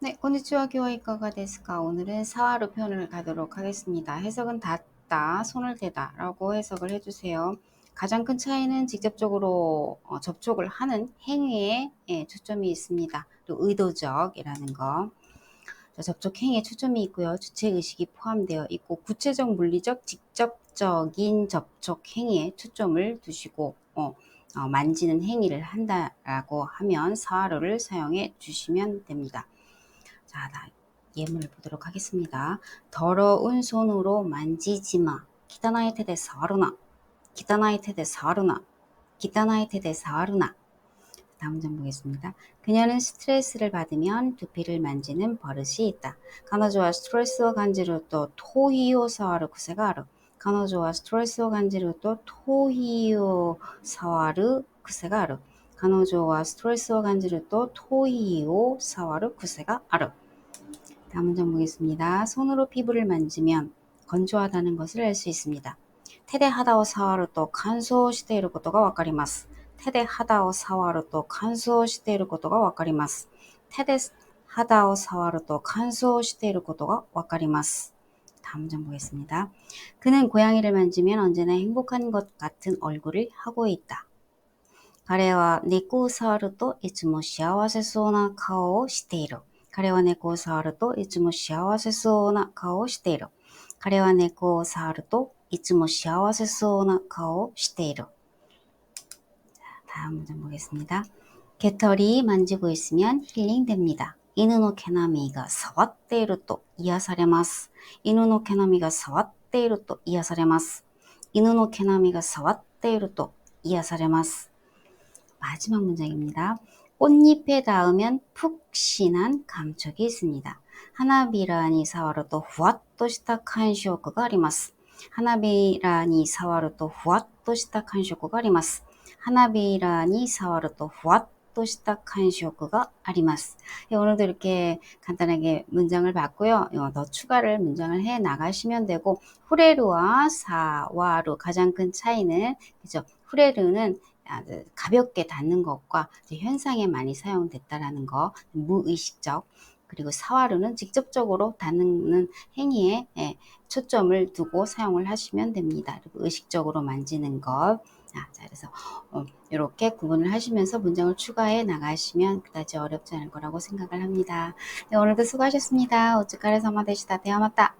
네, konnichiwa 교화이과가 데스까 오늘은 사화로 표현을 가도록 하겠습니다. 해석은 닿다, 손을 대다 라고 해석을 해주세요. 가장 큰 차이는 직접적으로 어, 접촉을 하는 행위에 예, 초점이 있습니다. 또 의도적이라는 거. 자, 접촉 행위에 초점이 있고요. 주체 의식이 포함되어 있고 구체적 물리적 직접적인 접촉 행위에 초점을 두시고 어, 어, 만지는 행위를 한다라고 하면 사화로를 사용해 주시면 됩니다. 자, 나 예문을 보도록 하겠습니다. 더러운 손으로 만지지 마. 기타나이 테데 사르나. 기타나이 테데 사르나. 기타나이 테데 사르나. 다음 장 보겠습니다. 그녀는 스트레스를 받으면 두피를 만지는 버릇이 있다. 카나조와 스트레스와 간지로 또 토히오사와르 쿠세가르. 카나조와 스트레스와 간지로 또 토히오사와르 쿠세가르. 彼女は 스트레스를 感じると 토히오 사와르 구세가 아르. 다음 문장 보겠습니다. 손으로 피부를 만지면 건조하다는 것을 알 수 있습니다. 테데하다오 사와르 또 간소 시테이르 것도가 와까리마스. 테데하다오 사와르 또 간소 시테이르 것도가 와까리마스. 테데하다오 사와르 또 간소 시테이르 것도가 와까리마스. 다음 문장 보겠습니다. 그는 고양이를 만지면 언제나 행복한 것 같은 얼굴을 하고 있다. 彼は猫を触るといつも幸せそうな顔をしている。彼は猫を触るといつも幸せそうな顔をしている。彼は猫を触るといつも幸せそうな顔をしている. 다음 문장 보겠습니다. 개털이 만지고 있으면 힐링됩니다. 犬の毛並みが触っていると癒されます。犬の毛並みが触っていると癒されます。犬の毛並みが触っていると癒されます。 마지막 문장입니다. 꽃잎에 닿으면 푹신한 감촉이 있습니다. 하나비라니 사와르도 후왓도시타 칸쇼크가 아리마스. 하나비라니 사와르도 후왓도시타 칸쇼크가 아리마스. 하나비라니 사와르도 후왓도시타 칸쇼크가 아리마스. 예, 오늘도 이렇게 간단하게 문장을 봤고요. 예, 더 추가를 문장을 해 나가시면 되고 후레루와 사와루 가장 큰 차이는 그죠? 후레르는 아, 그 가볍게 닿는 것과 현상에 많이 사용됐다라는 거 무의식적 그리고 사화루는 직접적으로 닿는 행위에 예, 초점을 두고 사용을 하시면 됩니다. 그리고 의식적으로 만지는 것. 아, 자, 그래서 어, 이렇게 구분을 하시면서 문장을 추가해 나가시면 그다지 어렵지 않을 거라고 생각을 합니다. 네, 오늘도 수고하셨습니다. 오츠카레 사마 되시다. 대화마다.